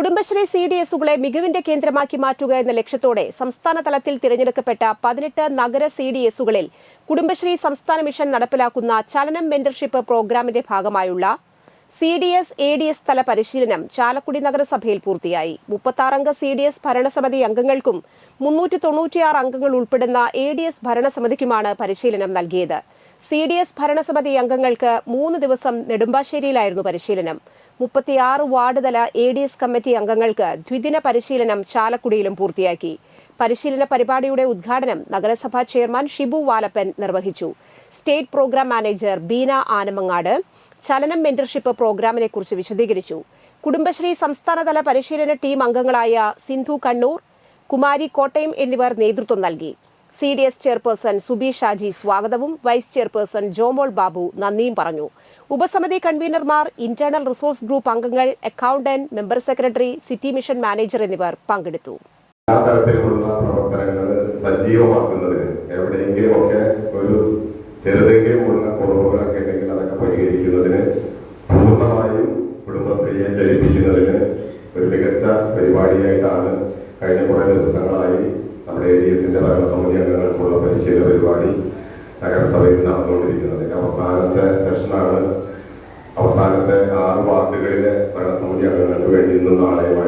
Kudumbashree C D എസുകളെ മികവിന്റെ കേന്ദ്രമാക്കി മാറ്റുക എന്ന ലക്ഷ്യത്തോടെ സംസ്ഥാന തലത്തിൽ തിരഞ്ഞെടുക്കപ്പെട്ട പതിനെട്ട് നഗര സി ഡി എസുകളിൽ കുടുംബശ്രീ സംസ്ഥാന മിഷൻ നടപ്പിലാക്കുന്ന ചലനം മെന്റർഷിപ്പ് പ്രോഗ്രാമിന്റെ ഭാഗമായുള്ള C D S A D S തല പരിശീലനം ചാലക്കുടി നഗരസഭയിൽ പൂർത്തിയായി. മുപ്പത്താറംഗ സി ഡി എസ് ഭരണസമിതി അംഗങ്ങൾക്കും മുന്നൂറ്റി തൊണ്ണൂറ്റിയാറ് അംഗങ്ങൾ ഉൾപ്പെടുന്ന എ ഡി എസ് ഭരണസമിതിക്കുമാണ് പരിശീലനം നൽകിയത്. സി ഡി എസ് ഭരണസമിതി അംഗങ്ങൾക്ക് മൂന്ന് ദിവസം നെടുമ്പാശ്ശേരിയിലായിരുന്നു പരിശീലനം. മുപ്പത്തിയാറ് വാർഡ് തല എ ഡി എസ് കമ്മിറ്റി അംഗങ്ങൾക്ക് ദ്വിദിന പരിശീലനം ചാലക്കുടിയിലും പൂർത്തിയാക്കി. പരിശീലന പരിപാടിയുടെ ഉദ്ഘാടനം നഗരസഭാ ചെയർമാൻ ഷിബു വാലപ്പൻ നിർവഹിച്ചു. State programme manager Beena Anamangad Chalanam mentorship പ്രോഗ്രാമിനെ കുറിച്ച് വിശദീകരിച്ചു. കുടുംബശ്രീ സംസ്ഥാനതല പരിശീലന ടീം അംഗങ്ങളായ സിന്ധു കണ്ണൂർ കുമാരി കോട്ടയം എന്നിവർ നേതൃത്വം നൽകി. C D S chairperson Subi Shaji സ്വാഗതവും വൈസ് ചെയർപേഴ്സൺ ജോമോൾ ബാബു നന്ദിയും പറഞ്ഞു. ഉപസമിതി കൺവീനർമാർ ഇന്റേണൽ റിസോഴ്സ് ഗ്രൂപ്പ് അംഗങ്ങൾ accountant member secretary city mission manager എന്നിവർ പങ്കെടുത്തു. പ്രവർത്തനങ്ങൾ സജീവമാക്കുന്നതിന് എവിടെയെങ്കിലുമൊക്കെ ഒരു കുറവുകളൊക്കെ ഉണ്ടെങ്കിൽ അതൊക്കെ പൂർണമായും കഴിഞ്ഞ കുറേ ദിവസങ്ങളായി നമ്മുടെ എ ഡി എസിന്റെ ഭരണസമിതി അംഗങ്ങൾക്കുള്ള പരിശീലന പരിപാടി നഗരസഭയിൽ നടന്നുകൊണ്ടിരിക്കുന്നത്. അവസാനത്തെ സെഷനാണ് അവസാനത്തെ ആറ് വാർഡുകളിലെ ഭരണസമിതി അംഗങ്ങൾക്ക് വേണ്ടി ഇന്നും ഇവിടെ